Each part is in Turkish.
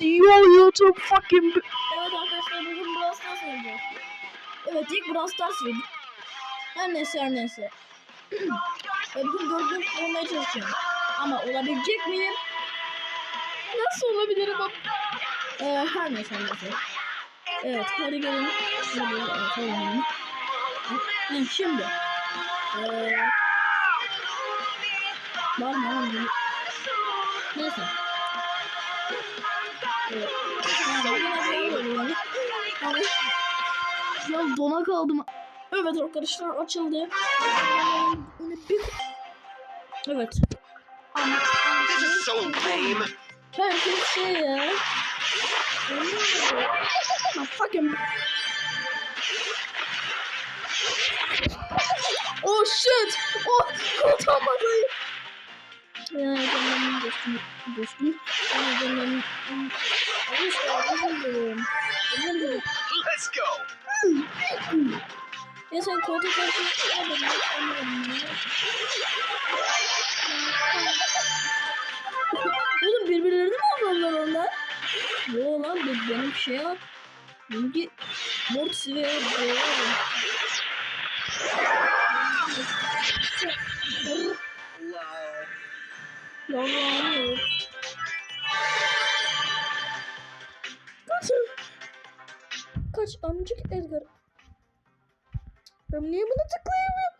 Yo YouTube fucking Evet arkadaşlar bugün Brawl Stars oynayacağız. Evet ilk Brawl Stars oynadık. Her neyse her neyse. Bugün dördüncü olmaya çalışıyorum. Ama olabilecek miyim? Nasıl olabilirim? Ee, her neyse her neyse. Evet hadi gelin. Hadi, evet, şimdi. Ee, var mı? Neyse. Ya dona kaldım. Evet arkadaşlar açıldı. Evet. Herkes şey ya. Fucking. Özür dilerim. Let's go. Ya sen koltuk koltuk Oğlum birbirlerini mi avlarlar onlar? Yo lan benim şey yap. Benimki Mortis ve Boğazım. Yavrum. Kaç. Kaç amcık Edgar. Ben niye bunu tıklayamıyorum?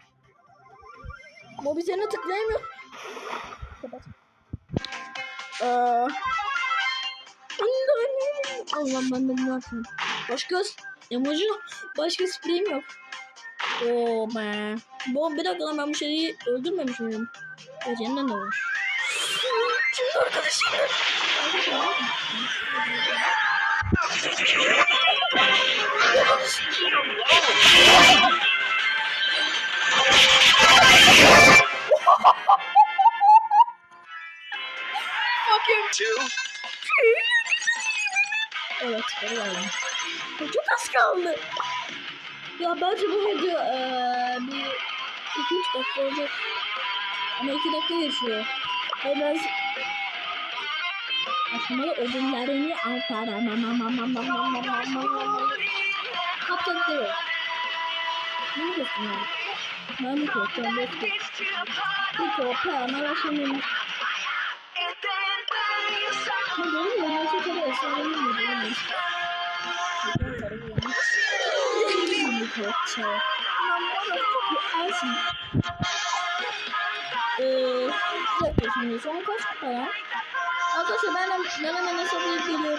Mobi seni tıklayamıyor. Kapat. Aa. Allah'ım ben de bunu yapayım. Başka emoji, başka spreyim yok. Oo be. Bu bir dakika lan ben bu şeyi öldürmemiş miyim? Evet yeniden de var. Şimdi arkadaşım. Fucking Two. Evet, geri geldim. Çok az kaldı. Ya bence bu video eee bir 2-3 dakika olacak. Ama 2 dakika geçiyor. Ve ben aşamalı ödüllerini artaramam. Kaptan değil. Ne mi diyorsun ya? Ben mi? Ben mi Bir korktum. Ama aşamayım. Ne diyorum ya? Nasıl tabii esnafım mı? Eee, bir dakika şimdi son kaç kupa ya? Arkadaşlar ben ben hemen hesaplayıp geliyorum.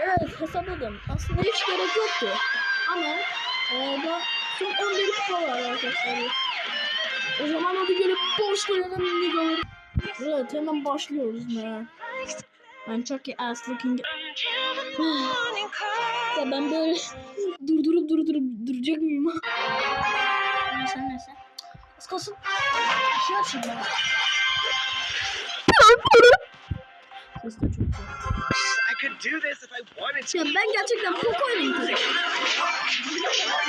Evet hesapladım. Aslında hiç gerek yoktu. Ama eee da son 11 kupa var arkadaşlar. O zaman hadi gelip başlayalım videoları. Evet hemen başlıyoruz ne? Ben çok iyi ass looking. ya ben böyle durdurup durdurup duracak mıyım? neyse neyse. Az kalsın. Şey açayım ben. Ses de çok güzel. I could do this if I wanted to. Ya ben gerçekten Poco oynayayım tabii.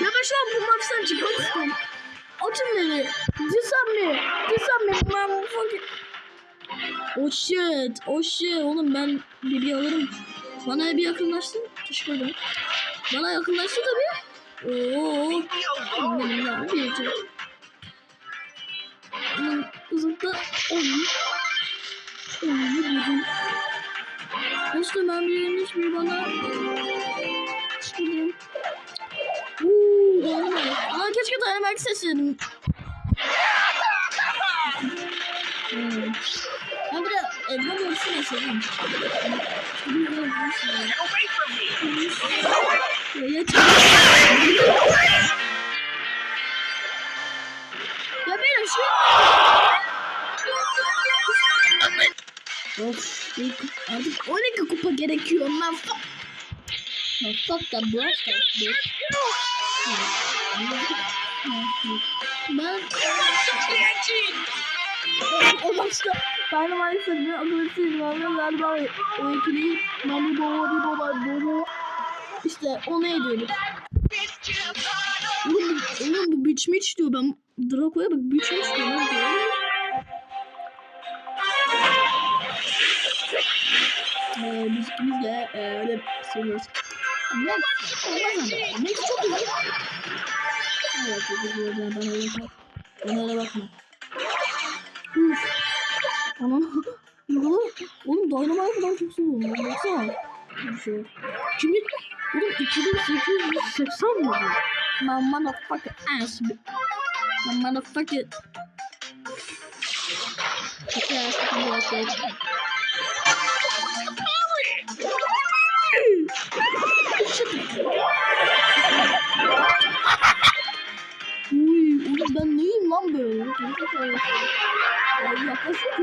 Ya ben şu an bu maçtan çıkmak istiyorum. Açın beni. Disam me. Disam me. Ben fucking... Oh shit. Oh shit. Oğlum ben bir alırım. Bana bir yakınlaştın. Teşekkür ederim. Bana yakınlaştı tabii. Oo. Uzakta onun. Onu buldum. Dostum ben birinin hiçbir bana çıkmadım. Uuu dayanamadım. Lan keşke dayanamak isteseydim. Hmm. Ben bir de Edgar görüşünü sevdim. Away from me. Ya yeter. Ya benim şu... Of, bir- artık 12 kupa gerekiyor. Lan fuck. Lan fuck da Brawl Stars bitch. Ben o maçta ben maalesef bir agresif vardım galiba o ikili Mami Baba Baba Baba. İşte o neydi Oğlum, bu- oğlum bu biç miç diyor ben Draco'ya bak biç miç diyor diyor. Ee, biz ikimiz de e, öyle seviyoruz. Ama. Max çok iyi. Evet, çok iyi. Ben bakma. Onlara bakma. Uf. Ana. Oğlum, oğlum Dynamite falan çok seviyorum. Baksana. Şey. Kimi? Oğlum 2880 mi bu? Man motherfucker ass. Man motherfucker. Yeah, that's what Uy,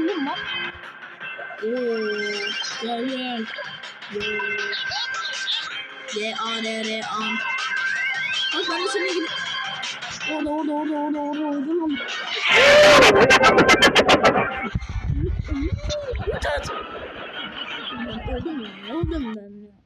oğlum lan. Oo, gel gel. G A R R A. Bak ben de senin gibi. Orada orada orada orada orada orada lan. Öldüm ya, öldüm ben.